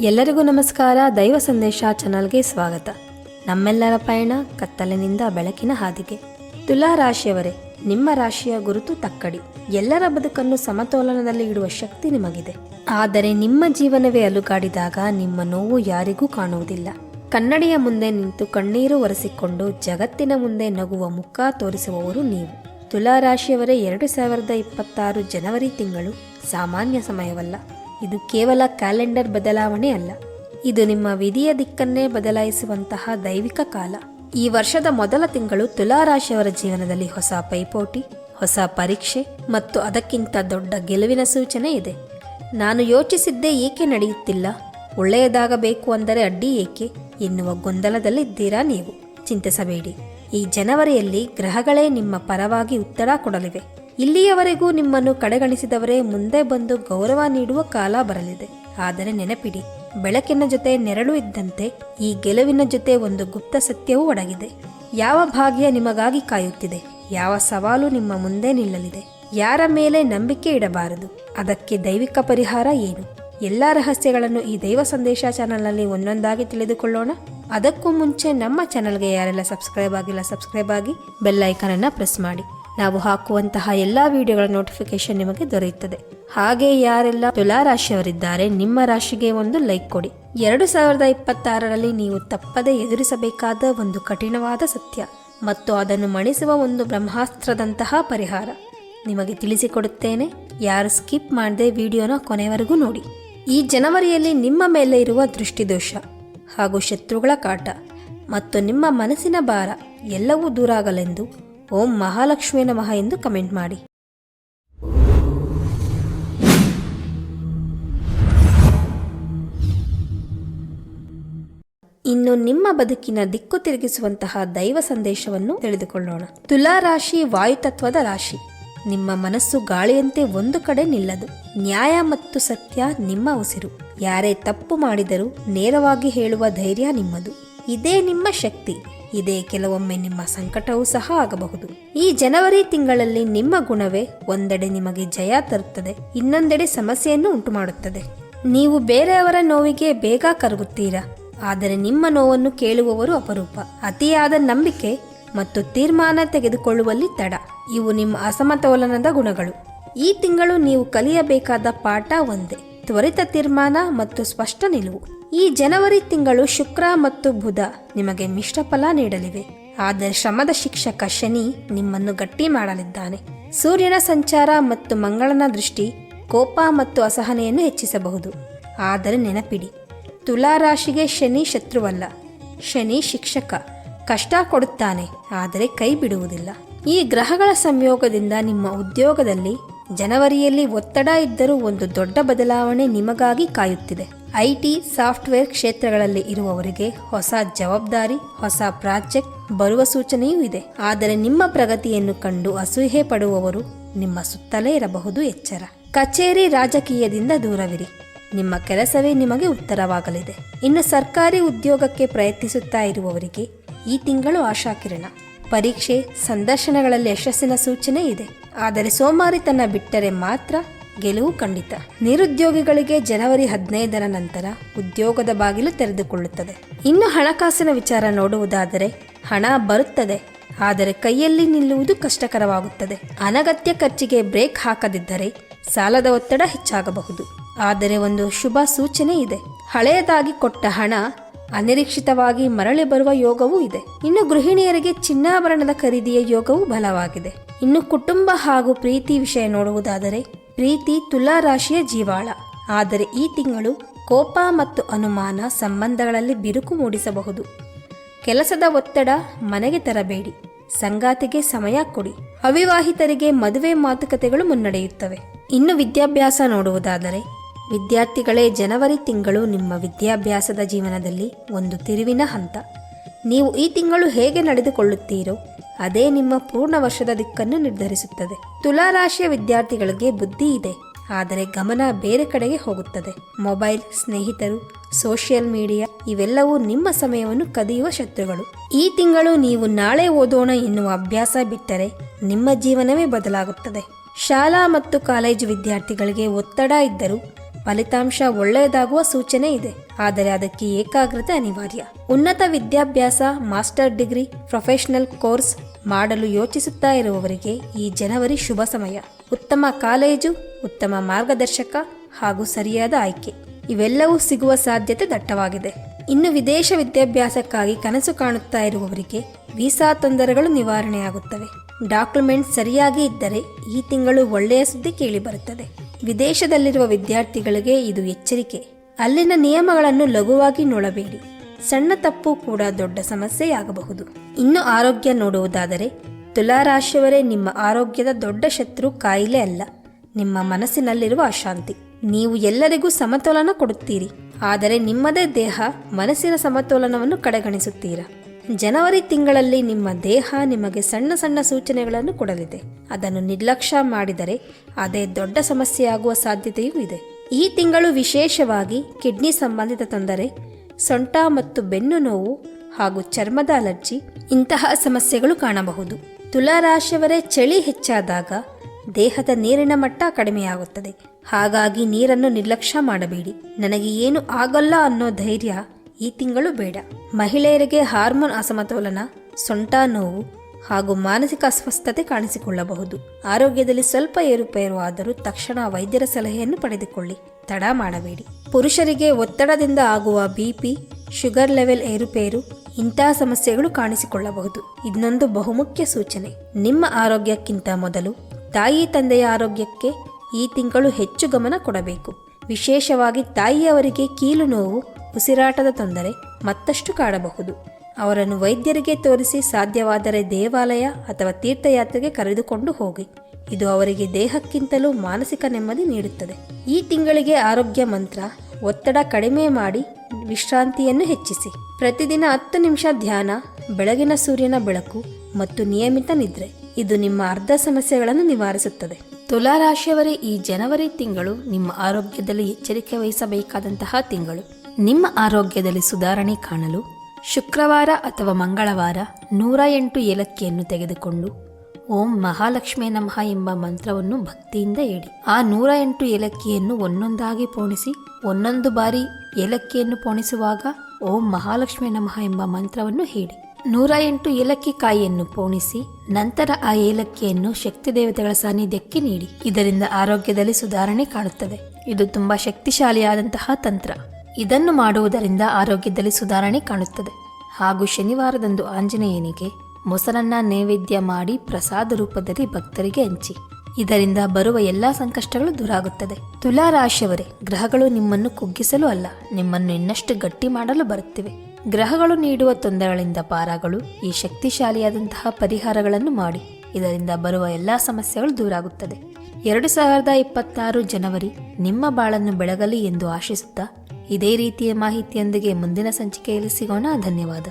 ಎಲ್ಲರಿಗೂ ನಮಸ್ಕಾರ. ದೈವ ಸಂದೇಶ ಚಾನಲ್ಗೆ ಸ್ವಾಗತ. ನಮ್ಮೆಲ್ಲರ ಪಯಣ ಕತ್ತಲಿನಿಂದ ಬೆಳಕಿನ ಹಾದಿಗೆ. ತುಲಾ ರಾಶಿಯವರೇ, ನಿಮ್ಮ ರಾಶಿಯ ಗುರುತು ತಕ್ಕಡಿ. ಎಲ್ಲರ ಬದುಕನ್ನು ಸಮತೋಲನದಲ್ಲಿ ಇಡುವ ಶಕ್ತಿ ನಿಮಗಿದೆ. ಆದರೆ ನಿಮ್ಮ ಜೀವನವೇ ಅಲುಗಾಡಿದಾಗ ನಿಮ್ಮ ನೋವು ಯಾರಿಗೂ ಕಾಣುವುದಿಲ್ಲ. ಕನ್ನಡಿಯ ಮುಂದೆ ನಿಂತು ಕಣ್ಣೀರು ಒರೆಸಿಕೊಂಡು ಜಗತ್ತಿನ ಮುಂದೆ ನಗುವ ಮುಖ ತೋರಿಸುವವರು ನೀವು. ತುಲಾ ರಾಶಿಯವರೇ, ಎರಡು ಸಾವಿರದ ಇಪ್ಪತ್ತಾರು ಜನವರಿ ತಿಂಗಳು ಸಾಮಾನ್ಯ ಸಮಯವಲ್ಲ. ಇದು ಕೇವಲ ಕ್ಯಾಲೆಂಡರ್ ಬದಲಾವಣೆ ಅಲ್ಲ. ಇದು ನಿಮ್ಮ ವಿಧಿಯ ದಿಕ್ಕನ್ನೇ ಬದಲಾಯಿಸುವಂತಹ ದೈವಿಕ ಕಾಲ. ಈ ವರ್ಷದ ಮೊದಲ ತಿಂಗಳು ತುಲಾರಾಶಿಯವರ ಜೀವನದಲ್ಲಿ ಹೊಸ ಪೈಪೋಟಿ, ಹೊಸ ಪರೀಕ್ಷೆ ಮತ್ತು ಅದಕ್ಕಿಂತ ದೊಡ್ಡ ಗೆಲುವಿನ ಸೂಚನೆ ಇದೆ. ನಾನು ಯೋಚಿಸಿದ್ದೇ ಏಕೆ ನಡೆಯುತ್ತಿಲ್ಲ? ಒಳ್ಳೆಯದಾಗಬೇಕು ಅಂದರೆ ಅಡ್ಡಿ ಏಕೆ? ಎನ್ನುವ ಗೊಂದಲದಲ್ಲಿದ್ದೀರಾ ನೀವು? ಚಿಂತಿಸಬೇಡಿ. ಈ ಜನವರಿಯಲ್ಲಿ ಗ್ರಹಗಳೇ ನಿಮ್ಮ ಪರವಾಗಿ ಉತ್ತರ ಕೊಡಲಿವೆ. ಇಲ್ಲಿಯವರೆಗೂ ನಿಮ್ಮನ್ನು ಕಡೆಗಣಿಸಿದವರೇ ಮುಂದೆ ಬಂದು ಗೌರವ ನೀಡುವ ಕಾಲ ಬರಲಿದೆ. ಆದರೆ ನೆನಪಿಡಿ, ಬೆಳಕಿನ ಜೊತೆ ನೆರಳು ಇದ್ದಂತೆ ಈ ಗೆಲುವಿನ ಜೊತೆ ಒಂದು ಗುಪ್ತ ಸತ್ಯವೂ ಒಡಗಿದೆ ಯಾವ ಭಾಗ್ಯ ನಿಮಗಾಗಿ ಕಾಯುತ್ತಿದೆ? ಯಾವ ಸವಾಲು ನಿಮ್ಮ ಮುಂದೆ ನಿಲ್ಲಲಿದೆ? ಯಾರ ಮೇಲೆ ನಂಬಿಕೆ ಇಡಬಾರದು? ಅದಕ್ಕೆ ದೈವಿಕ ಪರಿಹಾರ ಏನು? ಎಲ್ಲ ರಹಸ್ಯಗಳನ್ನು ಈ ದೈವ ಸಂದೇಶ ಚಾನಲ್ನಲ್ಲಿ ಒಂದೊಂದಾಗಿ ತಿಳಿದುಕೊಳ್ಳೋಣ. ಅದಕ್ಕೂ ಮುಂಚೆ ನಮ್ಮ ಚಾನಲ್ಗೆ ಯಾರೆಲ್ಲ ಸಬ್ಸ್ಕ್ರೈಬ್ ಆಗಿಲ್ಲ, ಸಬ್ಸ್ಕ್ರೈಬ್ ಆಗಿ ಬೆಲ್ ಐಕನ್ ಅನ್ನ ಪ್ರೆಸ್ ಮಾಡಿ. ನಾವು ಹಾಕುವಂತಹ ಎಲ್ಲ ವಿಡಿಯೋಗಳ ನೋಟಿಫಿಕೇಶನ್ ನಿಮಗೆ ದೊರೆಯುತ್ತದೆ. ಹಾಗೆ ಯಾರೆಲ್ಲ ತುಲಾ ರಾಶಿಯವರಿದ್ದಾರೆ ನಿಮ್ಮ ರಾಶಿಗೆ ಒಂದು ಲೈಕ್ ಕೊಡಿ. ಎರಡು ಸಾವಿರದ ಇಪ್ಪತ್ತಾರರಲ್ಲಿ ನೀವು ತಪ್ಪದೆ ಎದುರಿಸಬೇಕಾದ ಒಂದು ಕಠಿಣವಾದ ಸತ್ಯ ಮತ್ತು ಅದನ್ನು ಮಣಿಸುವ ಒಂದು ಬ್ರಹ್ಮಾಸ್ತ್ರದಂತಹ ಪರಿಹಾರ. ನಿಮಗೆ ತಿಳಿಸಿಕೊಡುತ್ತೇನೆ, ಯಾರು ಸ್ಕಿಪ್ ಮಾಡದೆ ವಿಡಿಯೋನ ಕೊನೆವರೆಗೂ ನೋಡಿ. ಈ ಜನವರಿಯಲ್ಲಿ ನಿಮ್ಮ ಮೇಲೆ ಇರುವ ದೃಷ್ಟಿದೋಷ ಹಾಗೂ ಶತ್ರುಗಳ ಕಾಟ ಮತ್ತು ನಿಮ್ಮ ಮನಸ್ಸಿನ ಭಾರ ಎಲ್ಲವೂ ದೂರಾಗಲೆಂದು ಓಂ ಮಹಾಲಕ್ಷ್ಮೀ ನಮಃ ಎಂದು ಕಮೆಂಟ್ ಮಾಡಿ. ಇನ್ನು ನಿಮ್ಮ ಬದುಕಿನ ದಿಕ್ಕು ತಿರುಗಿಸುವಂತಹ ದೈವ ಸಂದೇಶವನ್ನು ತಿಳಿದುಕೊಳ್ಳೋಣ. ತುಲಾ ರಾಶಿ ವಾಯುತತ್ವದ ರಾಶಿ. ನಿಮ್ಮ ಮನಸ್ಸು ಗಾಳಿಯಂತೆ ಒಂದು ಕಡೆ ನಿಲ್ಲದು. ನ್ಯಾಯ ಮತ್ತು ಸತ್ಯ ನಿಮ್ಮ ಉಸಿರು. ಯಾರೇ ತಪ್ಪು ಮಾಡಿದರೂ ನೇರವಾಗಿ ಹೇಳುವ ಧೈರ್ಯ ನಿಮ್ಮದು. ಇದೇ ನಿಮ್ಮ ಶಕ್ತಿ. ಇದೇ ಕೆಲವೊಮ್ಮೆ ನಿಮ್ಮ ಸಂಕಟವೂ ಸಹ ಆಗಬಹುದು. ಈ ಜನವರಿ ತಿಂಗಳಲ್ಲಿ ನಿಮ್ಮ ಗುಣವೇ ಒಂದೆಡೆ ನಿಮಗೆ ಜಯ ತರುತ್ತದೆ, ಇನ್ನೊಂದೆಡೆ ಸಮಸ್ಯೆಯನ್ನು ಉಂಟುಮಾಡುತ್ತದೆ. ನೀವು ಬೇರೆಯವರ ನೋವಿಗೆ ಬೇಗ ಕರಗುತ್ತೀರಾ? ಆದರೆ ನಿಮ್ಮ ನೋವನ್ನು ಕೇಳುವವರು ಅಪರೂಪ. ಅತಿಯಾದ ನಂಬಿಕೆ ಮತ್ತು ತೀರ್ಮಾನ ತೆಗೆದುಕೊಳ್ಳುವಲ್ಲಿ ತಡ. ಇವು ನಿಮ್ಮ ಅಸಮತೋಲನದ ಗುಣಗಳು. ಈ ತಿಂಗಳು ನೀವು ಕಲಿಯಬೇಕಾದ ಪಾಠ ಒಂದೇ. ತ್ವರಿತ ತೀರ್ಮಾನ ಮತ್ತು ಸ್ಪಷ್ಟ ನಿಲುವು. ಈ ಜನವರಿ ತಿಂಗಳು ಶುಕ್ರ ಮತ್ತು ಬುಧ ನಿಮಗೆ ಮಿಶ್ರ ಫಲ ನೀಡಲಿವೆ. ಆದರೆ ಶ್ರಮದ ಶಿಕ್ಷಕ ಶನಿ ನಿಮ್ಮನ್ನು ಗಟ್ಟಿ ಮಾಡಲಿದ್ದಾನೆ. ಸೂರ್ಯನ ಸಂಚಾರ ಮತ್ತು ಮಂಗಳನ ದೃಷ್ಟಿ ಕೋಪ ಮತ್ತು ಅಸಹನೆಯನ್ನು ಹೆಚ್ಚಿಸಬಹುದು. ಆದರೆ ನೆನಪಿಡಿ, ತುಲಾ ರಾಶಿಗೆ ಶನಿ ಶತ್ರುವಲ್ಲ. ಶನಿ ಶಿಕ್ಷಕ, ಕಷ್ಟ ಕೊಡುತ್ತಾನೆ, ಆದರೆ ಕೈ ಬಿಡುವುದಿಲ್ಲ. ಈ ಗ್ರಹಗಳ ಸಂಯೋಗದಿಂದ ನಿಮ್ಮ ಉದ್ಯೋಗದಲ್ಲಿ ಜನವರಿಯಲ್ಲಿ ಒತ್ತಡ ಇದ್ದರೂ ಒಂದು ದೊಡ್ಡ ಬದಲಾವಣೆ ನಿಮಗಾಗಿ ಕಾಯುತ್ತಿದೆ. ಐಟಿ ಸಾಫ್ಟ್ವೇರ್ ಕ್ಷೇತ್ರಗಳಲ್ಲಿ ಇರುವವರಿಗೆ ಹೊಸ ಜವಾಬ್ದಾರಿ, ಹೊಸ ಪ್ರಾಜೆಕ್ಟ್ ಬರುವ ಸೂಚನೆಯೂ ಇದೆ. ಆದರೆ ನಿಮ್ಮ ಪ್ರಗತಿಯನ್ನು ಕಂಡು ಅಸೂಹೆ ಪಡುವವರು ನಿಮ್ಮ ಸುತ್ತಲೇ ಇರಬಹುದು ಎಚ್ಚರ. ಕಚೇರಿ ರಾಜಕೀಯದಿಂದ ದೂರವಿರಿ. ನಿಮ್ಮ ಕೆಲಸವೇ ನಿಮಗೆ ಉತ್ತರವಾಗಲಿದೆ. ಇನ್ನು ಸರ್ಕಾರಿ ಉದ್ಯೋಗಕ್ಕೆ ಪ್ರಯತ್ನಿಸುತ್ತಾ ಇರುವವರಿಗೆ ಈ ತಿಂಗಳು ಆಶಾಕಿರಣ. ಪರೀಕ್ಷೆ, ಸಂದರ್ಶನಗಳಲ್ಲಿ ಯಶಸ್ಸಿನ ಸೂಚನೆ ಇದೆ. ಆದರೆ ಸೋಮಾರಿತನ ಬಿಟ್ಟರೆ ಮಾತ್ರ ಗೆಲುವು ಖಂಡಿತ. ನಿರುದ್ಯೋಗಿಗಳಿಗೆ ಜನವರಿ ಹದಿನೈದರ ನಂತರ ಉದ್ಯೋಗದ ಬಾಗಿಲು ತೆರೆದುಕೊಳ್ಳುತ್ತದೆ. ಇನ್ನು ಹಣಕಾಸಿನ ವಿಚಾರ ನೋಡುವುದಾದರೆ ಹಣ ಬರುತ್ತದೆ, ಆದರೆ ಕೈಯಲ್ಲಿ ನಿಲ್ಲುವುದು ಕಷ್ಟಕರವಾಗುತ್ತದೆ. ಅನಗತ್ಯ ಖರ್ಚಿಗೆ ಬ್ರೇಕ್ ಹಾಕದಿದ್ದರೆ ಸಾಲದ ಒತ್ತಡ ಹೆಚ್ಚಾಗಬಹುದು. ಆದರೆ ಒಂದು ಶುಭ ಸೂಚನೆ ಇದೆ. ಹಳೆಯದಾಗಿ ಕೊಟ್ಟ ಹಣ ಅನಿರೀಕ್ಷಿತವಾಗಿ ಮರಳಿ ಬರುವ ಯೋಗವೂ ಇದೆ. ಇನ್ನು ಗೃಹಿಣಿಯರಿಗೆ ಚಿನ್ನಾಭರಣದ ಖರೀದಿಯ ಯೋಗವೂ ಬಲವಾಗಿದೆ. ಇನ್ನು ಕುಟುಂಬ ಹಾಗೂ ಪ್ರೀತಿ ವಿಷಯ ನೋಡುವುದಾದರೆ ಪ್ರೀತಿ ತುಲಾ ರಾಶಿಯ ಜೀವಾಳ. ಆದರೆ ಈ ತಿಂಗಳು ಕೋಪ ಮತ್ತು ಅನುಮಾನ ಸಂಬಂಧಗಳಲ್ಲಿ ಬಿರುಕು ಮೂಡಿಸಬಹುದು. ಕೆಲಸದ ಒತ್ತಡ ಮನೆಗೆ ತರಬೇಡಿ. ಸಂಗಾತಿಗೆ ಸಮಯ ಕೊಡಿ. ಅವಿವಾಹಿತರಿಗೆ ಮದುವೆ ಮಾತುಕತೆಗಳು ಮುನ್ನಡೆಯುತ್ತವೆ. ಇನ್ನು ವಿದ್ಯಾಭ್ಯಾಸ ನೋಡುವುದಾದರೆ, ವಿದ್ಯಾರ್ಥಿಗಳೇ ಜನವರಿ ತಿಂಗಳು ನಿಮ್ಮ ವಿದ್ಯಾಭ್ಯಾಸದ ಜೀವನದಲ್ಲಿ ಒಂದು ತಿರುವಿನ ಹಂತ. ನೀವು ಈ ತಿಂಗಳು ಹೇಗೆ ನಡೆದುಕೊಳ್ಳುತ್ತೀರೋ, ಅದೇ ನಿಮ್ಮ ಪೂರ್ಣ ವರ್ಷದ ದಿಕ್ಕನ್ನು ನಿರ್ಧರಿಸುತ್ತದೆ. ತುಲಾ ರಾಶಿಯ ವಿದ್ಯಾರ್ಥಿಗಳಿಗೆ ಬುದ್ಧಿ ಇದೆ, ಆದರೆ ಗಮನ ಬೇರೆ ಕಡೆಗೆ ಹೋಗುತ್ತದೆ. ಮೊಬೈಲ್, ಸ್ನೇಹಿತರು, ಸೋಷಿಯಲ್ ಮೀಡಿಯಾ, ಇವೆಲ್ಲವೂ ನಿಮ್ಮ ಸಮಯವನ್ನು ಕದಿಯುವ ಶತ್ರುಗಳು. ಈ ತಿಂಗಳು ನೀವು ನಾಳೆ ಓದೋಣ ಎನ್ನುವ ಅಭ್ಯಾಸ ಬಿಟ್ಟರೆ ನಿಮ್ಮ ಜೀವನವೇ ಬದಲಾಗುತ್ತದೆ. ಶಾಲಾ ಮತ್ತು ಕಾಲೇಜು ವಿದ್ಯಾರ್ಥಿಗಳಿಗೆ ಒತ್ತಡ ಇದ್ದರೂ ಫಲಿತಾಂಶ ಒಳ್ಳೆಯದಾಗುವ ಸೂಚನೆ ಇದೆ. ಆದರೆ ಅದಕ್ಕೆ ಏಕಾಗ್ರತೆ ಅನಿವಾರ್ಯ. ಉನ್ನತ ವಿದ್ಯಾಭ್ಯಾಸ, ಮಾಸ್ಟರ್ ಡಿಗ್ರಿ, ಪ್ರೊಫೆಷನಲ್ ಕೋರ್ಸ್ ಮಾಡಲು ಯೋಚಿಸುತ್ತಾ ಇರುವವರಿಗೆ ಈ ಜನವರಿ ಶುಭ ಸಮಯ. ಉತ್ತಮ ಕಾಲೇಜು, ಉತ್ತಮ ಮಾರ್ಗದರ್ಶಕ ಹಾಗೂ ಸರಿಯಾದ ಆಯ್ಕೆ. ಇವೆಲ್ಲವೂ ಸಿಗುವ ಸಾಧ್ಯತೆ ದಟ್ಟವಾಗಿದೆ. ಇನ್ನು ವಿದೇಶ ವಿದ್ಯಾಭ್ಯಾಸಕ್ಕಾಗಿ ಕನಸು ಕಾಣುತ್ತಾ ಇರುವವರಿಗೆ ವೀಸಾ ತೊಂದರೆಗಳು ನಿವಾರಣೆಯಾಗುತ್ತವೆ. ಡಾಕ್ಯುಮೆಂಟ್ ಸರಿಯಾಗಿ ಇದ್ದರೆ ಈ ತಿಂಗಳು ಒಳ್ಳೆಯ ಸುದ್ದಿ ಕೇಳಿಬರುತ್ತದೆ ವಿದೇಶದಲ್ಲಿರುವ ವಿದ್ಯಾರ್ಥಿಗಳಿಗೆ ಇದು ಎಚ್ಚರಿಕೆ. ಅಲ್ಲಿನ ನಿಯಮಗಳನ್ನು ಲಘುವಾಗಿ ನೋಡಬೇಡಿ. ಸಣ್ಣ ತಪ್ಪು ಕೂಡ ದೊಡ್ಡ ಸಮಸ್ಯೆಯಾಗಬಹುದು. ಇನ್ನು ಆರೋಗ್ಯ ನೋಡುವುದಾದರೆ, ತುಲಾರಾಶಿಯವರೇ ನಿಮ್ಮ ಆರೋಗ್ಯದ ದೊಡ್ಡ ಶತ್ರು ಕಾಯಿಲೆ ಅಲ್ಲ. ನಿಮ್ಮ ಮನಸ್ಸಿನಲ್ಲಿರುವ ಅಶಾಂತಿ. ನೀವು ಎಲ್ಲರಿಗೂ ಸಮತೋಲನ ಕೊಡುತ್ತೀರಿ. ಆದರೆ ನಿಮ್ಮದೇ ದೇಹ ಮನಸ್ಸಿನ ಸಮತೋಲನವನ್ನು ಕಡೆಗಣಿಸುತ್ತೀರಾ? ಜನವರಿ ತಿಂಗಳಲ್ಲಿ ನಿಮ್ಮ ದೇಹ ನಿಮಗೆ ಸಣ್ಣ ಸಣ್ಣ ಸೂಚನೆಗಳನ್ನು ಕೊಡಲಿದೆ. ಅದನ್ನು ನಿರ್ಲಕ್ಷ್ಯ ಮಾಡಿದರೆ ಅದೇ ದೊಡ್ಡ ಸಮಸ್ಯೆಯಾಗುವ ಸಾಧ್ಯತೆಯೂ ಇದೆ. ಈ ತಿಂಗಳು ವಿಶೇಷವಾಗಿ ಕಿಡ್ನಿ ಸಂಬಂಧಿತ ತೊಂದರೆ, ಸೊಂಟ ಮತ್ತು ಬೆನ್ನು ನೋವು ಹಾಗೂ ಚರ್ಮದ ಅಲರ್ಜಿ ಇಂತಹ ಸಮಸ್ಯೆಗಳು ಕಾಣಬಹುದು. ತುಲಾರಾಶಿಯವರೇ ಚಳಿ ಹೆಚ್ಚಾದಾಗ ದೇಹದ ನೀರಿನ ಮಟ್ಟ ಕಡಿಮೆಯಾಗುತ್ತದೆ. ಹಾಗಾಗಿ ನೀರನ್ನು ನಿರ್ಲಕ್ಷ್ಯ ಮಾಡಬೇಡಿ. ನನಗೆ ಏನು ಆಗಲ್ಲ ಅನ್ನೋ ಧೈರ್ಯ ಈ ತಿಂಗಳು ಬೇಡ. ಮಹಿಳೆಯರಿಗೆ ಹಾರ್ಮೋನ್ ಅಸಮತೋಲನ, ಸೊಂಟ ನೋವು ಹಾಗೂ ಮಾನಸಿಕ ಅಸ್ವಸ್ಥತೆ ಕಾಣಿಸಿಕೊಳ್ಳಬಹುದು. ಆರೋಗ್ಯದಲ್ಲಿ ಸ್ವಲ್ಪ ಏರುಪೇರು ಆದರೂ ತಕ್ಷಣ ವೈದ್ಯರ ಸಲಹೆಯನ್ನು ಪಡೆದುಕೊಳ್ಳಿ. ತಡ ಮಾಡಬೇಡಿ. ಪುರುಷರಿಗೆ ಒತ್ತಡದಿಂದ ಆಗುವ ಬಿಪಿ ಶುಗರ್ ಲೆವೆಲ್ ಏರುಪೇರು ಇಂತಹ ಸಮಸ್ಯೆಗಳು ಕಾಣಿಸಿಕೊಳ್ಳಬಹುದು. ಇದನ್ನೊಂದು ಬಹುಮುಖ್ಯ ಸೂಚನೆ, ನಿಮ್ಮ ಆರೋಗ್ಯಕ್ಕಿಂತ ಮೊದಲು ತಾಯಿ ತಂದೆಯ ಆರೋಗ್ಯಕ್ಕೆ ಈ ತಿಂಗಳು ಹೆಚ್ಚು ಗಮನ ಕೊಡಬೇಕು. ವಿಶೇಷವಾಗಿ ತಾಯಿಯವರಿಗೆ ಕೀಲು ನೋವು ಉಸಿರಾಟದ ತೊಂದರೆ ಮತ್ತಷ್ಟು ಕಾಡಬಹುದು. ಅವರನ್ನು ವೈದ್ಯರಿಗೆ ತೋರಿಸಿ ಸಾಧ್ಯವಾದರೆ ದೇವಾಲಯ ಅಥವಾ ತೀರ್ಥಯಾತ್ರೆಗೆ ಕರೆದುಕೊಂಡು ಹೋಗಿ. ಇದು ಅವರಿಗೆ ದೇಹಕ್ಕಿಂತಲೂ ಮಾನಸಿಕ ನೆಮ್ಮದಿ ನೀಡುತ್ತದೆ. ಈ ತಿಂಗಳಿಗೆ ಆರೋಗ್ಯ ಮಂತ್ರ, ಒತ್ತಡ ಕಡಿಮೆ ಮಾಡಿ ವಿಶ್ರಾಂತಿಯನ್ನು ಹೆಚ್ಚಿಸಿ. ಪ್ರತಿದಿನ ಹತ್ತು ನಿಮಿಷ ಧ್ಯಾನ, ಬೆಳಗಿನ ಸೂರ್ಯನ ಬೆಳಕು ಮತ್ತು ನಿಯಮಿತ ನಿದ್ರೆ. ಇದು ನಿಮ್ಮ ಅರ್ಧ ಸಮಸ್ಯೆಗಳನ್ನು ನಿವಾರಿಸುತ್ತದೆ. ತುಲಾರಾಶಿಯವರೇ, ಈ ಜನವರಿ ತಿಂಗಳು ನಿಮ್ಮ ಆರೋಗ್ಯದಲ್ಲಿ ಎಚ್ಚರಿಕೆ ವಹಿಸಬೇಕಾದಂತಹ ತಿಂಗಳು. ನಿಮ್ಮ ಆರೋಗ್ಯದಲ್ಲಿ ಸುಧಾರಣೆ ಕಾಣಲು ಶುಕ್ರವಾರ ಅಥವಾ ಮಂಗಳವಾರ ನೂರ ಎಂಟು ಏಲಕ್ಕಿಯನ್ನು ತೆಗೆದುಕೊಂಡು ಓಂ ಮಹಾಲಕ್ಷ್ಮೇ ನಮಃ ಎಂಬ ಮಂತ್ರವನ್ನು ಭಕ್ತಿಯಿಂದ ಹೇಳಿ. ಆ ನೂರ ಎಂಟು ಏಲಕ್ಕಿಯನ್ನು ಒಂದೊಂದಾಗಿ ಪೋಣಿಸಿ, ಒಂದೊಂದು ಬಾರಿ ಏಲಕ್ಕಿಯನ್ನು ಪೋಣಿಸುವಾಗ ಓಂ ಮಹಾಲಕ್ಷ್ಮೇ ನಮಃ ಎಂಬ ಮಂತ್ರವನ್ನು ಹೇಳಿ. ನೂರ ಎಂಟು ಏಲಕ್ಕಿ ಕಾಯಿಯನ್ನು ಪೋಣಿಸಿ, ನಂತರ ಆ ಏಲಕ್ಕಿಯನ್ನು ಶಕ್ತಿ ದೇವತೆಗಳ ಸಾನ್ನಿಧ್ಯಕ್ಕೆ ನೀಡಿ. ಇದರಿಂದ ಆರೋಗ್ಯದಲ್ಲಿ ಸುಧಾರಣೆ ಕಾಣುತ್ತದೆ. ಇದು ತುಂಬಾ ಶಕ್ತಿಶಾಲಿಯಾದಂತಹ ತಂತ್ರ. ಇದನ್ನು ಮಾಡುವುದರಿಂದ ಆರೋಗ್ಯದಲ್ಲಿ ಸುಧಾರಣೆ ಕಾಣುತ್ತದೆ. ಹಾಗೂ ಶನಿವಾರದಂದು ಆಂಜನೇಯನಿಗೆ ಮೊಸರನ್ನ ನೈವೇದ್ಯ ಮಾಡಿ ಪ್ರಸಾದ ರೂಪದಲ್ಲಿ ಭಕ್ತರಿಗೆ ಹಂಚಿ. ಇದರಿಂದ ಬರುವ ಎಲ್ಲಾ ಸಂಕಷ್ಟಗಳು ದೂರಾಗುತ್ತದೆ ತುಲಾ ರಾಶಿಯವರೇ ಗ್ರಹಗಳು ನಿಮ್ಮನ್ನು ಕುಗ್ಗಿಸಲು ಅಲ್ಲ, ನಿಮ್ಮನ್ನು ಇನ್ನಷ್ಟು ಗಟ್ಟಿ ಮಾಡಲು ಬರುತ್ತಿವೆ. ಗ್ರಹಗಳು ನೀಡುವ ತೊಂದರೆಗಳಿಂದ ಪಾರಾಗಲು ಈ ಶಕ್ತಿಶಾಲಿಯಾದಂತಹ ಪರಿಹಾರಗಳನ್ನು ಮಾಡಿ. ಇದರಿಂದ ಬರುವ ಎಲ್ಲಾ ಸಮಸ್ಯೆಗಳು ದೂರಾಗುತ್ತದೆ ಎರಡು ಸಾವಿರದ ಇಪ್ಪತ್ತಾರು ಜನವರಿ ನಿಮ್ಮ ಬಾಳನ್ನು ಬೆಳಗಲಿ ಎಂದು ಆಶಿಸುತ್ತಾ ಇದೇ ರೀತಿಯ ಮಾಹಿತಿಯೊಂದಿಗೆ ಮುಂದಿನ ಸಂಚಿಕೆಯಲ್ಲಿ ಸಿಗೋಣ. ಧನ್ಯವಾದ.